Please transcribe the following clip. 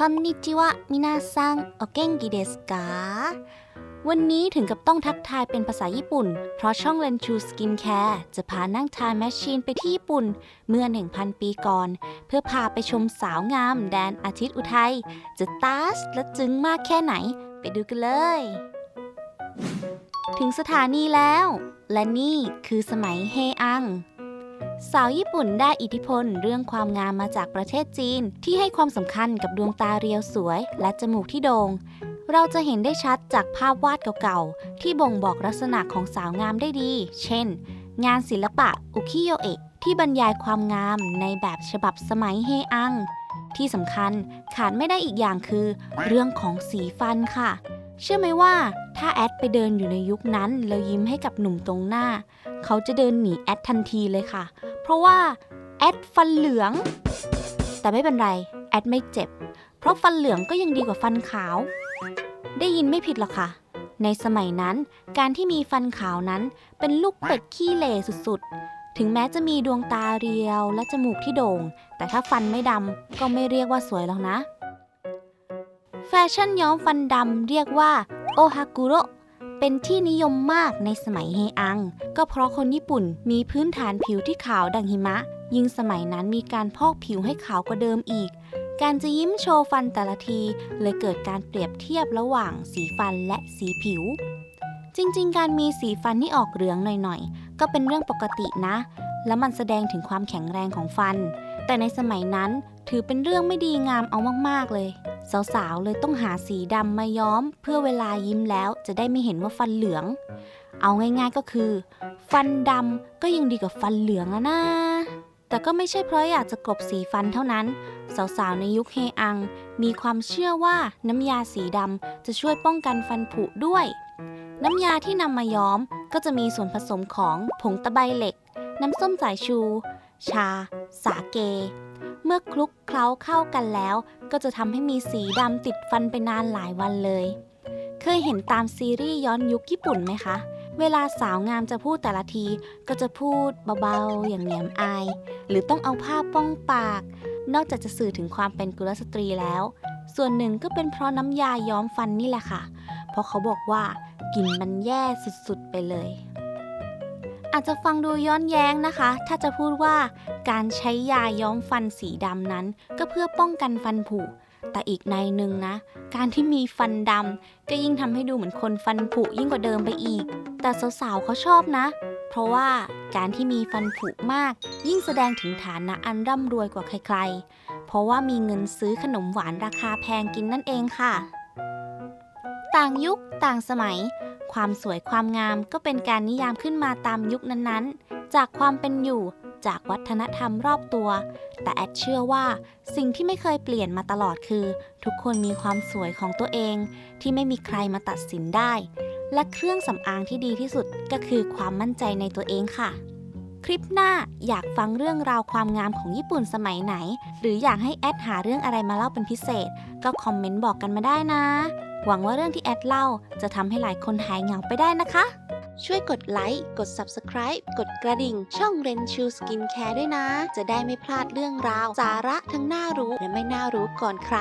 คอนนิจิวะมินาซังโอเกงกิเดสกาวันนี้ถึงกับต้องทักทายเป็นภาษาญี่ปุ่น เพราะช่อง l e n c h u Skin Care จะพานั่งทายแมชชีนไปที่ญี่ปุ่น เมื่อ 1,000 ปีก่อน เพื่อพาไปชมสาวงามแดนอาทิตย์อุทัย จะตาสและจึงมากแค่ไหน ไปดูกันเลย ถึงสถานีแล้ว และนี่คือสมัยเฮอัง สาวญี่ปุ่นได้อิทธิพลเรื่องความงามมาจากประเทศจีน ที่ให้ความสำคัญกับดวงตาเรียวสวย และจมูกที่โดง่งเราจะเห็นได้ชัดจากภาพวาดเก่าๆ ที่บ่งบอกลักษณะของสาวงามได้ดี เช่น งานศิลปะอุคิโยเอะที่บรรยายความงามในแบบฉบับสมัยเฮอัง ที่สำคัญขาดไม่ได้อีกอย่างคือ เรื่องของสีฟันค่ะ เชื่อไหมว่า ถ้าแอดไปเดินอยู่ในยุคนั้น แล้วยิ้มให้กับหนุ่มตรงหน้า เขาจะเดินหนีแอดทันทีเลยค่ะ เพราะว่าแอดฟันเหลือง แต่ไม่เป็นไร แอดไม่เจ็บ เพราะฟันเหลืองก็ยังดีกว่าฟันขาว ได้ยินไม่ผิดหรอกค่ะ ในสมัยนั้นการที่มีฟันขาวนั้นเป็นลูกเป็ดขี้เหร่สุดๆ ถึงแม้จะมีดวงตาเรียวและจมูกที่โด่ง แต่ถ้าฟันไม่ดำก็ไม่เรียกว่าสวยหรอกนะ แฟชั่นย้อมฟันดำเรียกว่า โอฮากุโรเป็นที่นิยมมากในสมัยเฮอัง ก็เพราะคนญี่ปุ่นมีพื้นฐานผิวที่ขาวดังหิมะ ยิ่งสมัยนั้นมีการพอกผิวให้ขาวกว่าเดิมอีก การจะยิ้มโชว์ฟันแต่ละที เลยเกิดการเปรียบเทียบระหว่างสีฟันและสีผิว จริง ๆ การมีสีฟันที่ออกเหลืองหน่อยๆ ก็เป็นเรื่องปกตินะ และมันแสดงถึงความแข็งแรงของฟัน แต่ในสมัยนั้นถือเป็นเรื่องไม่ดีงามเอามากๆเลย สาวๆ เลยต้องหาสีดำมาย้อม เพื่อเวลายิ้มแล้วจะได้ไม่เห็นว่าฟันเหลือง เอาง่ายๆก็คือ ฟันดำก็ยังดีกว่าฟันเหลืองอะนะแต่ก็ไม่ใช่เพราะอยากจะกลบสีฟันเท่านั้น สาวๆ ในยุคเฮอัง มีความเชื่อว่าน้ำยาสีดำจะช่วยป้องกันฟันผุด้วย น้ำยาที่นำมาย้อมก็จะมีส่วนผสมของผงตะไบเหล็ก น้ำส้มสายชู ชา สาเก เมื่อคลุกเคล้าเข้ากันแล้ว ก็จะทำให้มีสีดำติดฟันไปนานหลายวันเลย เคยเห็นตามซีรีส์ย้อนยุคญี่ปุ่นไหมคะ เวลาสาวงามจะพูดแต่ละที ก็จะพูดเบาๆ อย่างเหนียมอาย หรือต้องเอาผ้าป้องปาก นอกจากจะสื่อถึงความเป็นกุลสตรีแล้ว ส่วนหนึ่งก็เป็นเพราะน้ำยาย้อมฟันนี่แหละค่ะ เพราะเขาบอกว่ากลิ่นมันแย่สุดๆไปเลย อาจจะฟังดูย้อนแย้งนะคะ ถ้าจะพูดว่าการใช้ยาย้อมฟันสีดำนั้น ก็เพื่อป้องกันฟันผุ แต่อีกในหนึ่งนะ การที่มีฟันดำก็ยิ่งทำให้ดูเหมือนคนฟันผุยิ่งกว่าเดิมไปอีก แต่สาวๆเขาชอบนะ เพราะว่าการที่มีฟันผุมาก ยิ่งแสดงถึงฐานะอันร่ำรวยกว่าใครๆ เพราะว่ามีเงินซื้อขนมหวานราคาแพงกินนั่นเองค่ะ ต่างยุคต่างสมัย ความสวยความงามก็เป็นการนิยามขึ้นมาตามยุคนั้นๆ จากความเป็นอยู่จากวัฒนธรรมรอบตัว แต่แอดเชื่อว่าสิ่งที่ไม่เคยเปลี่ยนมาตลอดคือ ทุกคนมีความสวยของตัวเอง ที่ไม่มีใครมาตัดสินได้ และเครื่องสำอางที่ดีที่สุดก็คือความมั่นใจในตัวเองค่ะ คลิปหน้าอยากฟังเรื่องราวความงามของญี่ปุ่นสมัยไหน หรืออยากให้แอดหาเรื่องอะไรมาเล่าเป็นพิเศษ ก็คอมเมนต์บอกกันมาได้นะ หวังว่าเรื่องที่แอดเล่า จะทำให้หลายคนหายเหงาไปได้นะคะ ช่วยกดไลค์ กด Subscribe กดกระดิ่ง ช่อง r e n ชูสกินแคร์ด้วยนะ จะได้ไม่พลาดเรื่องราว สาระทั้งน่ารู้และไม่น่ารู้ก่อนใคร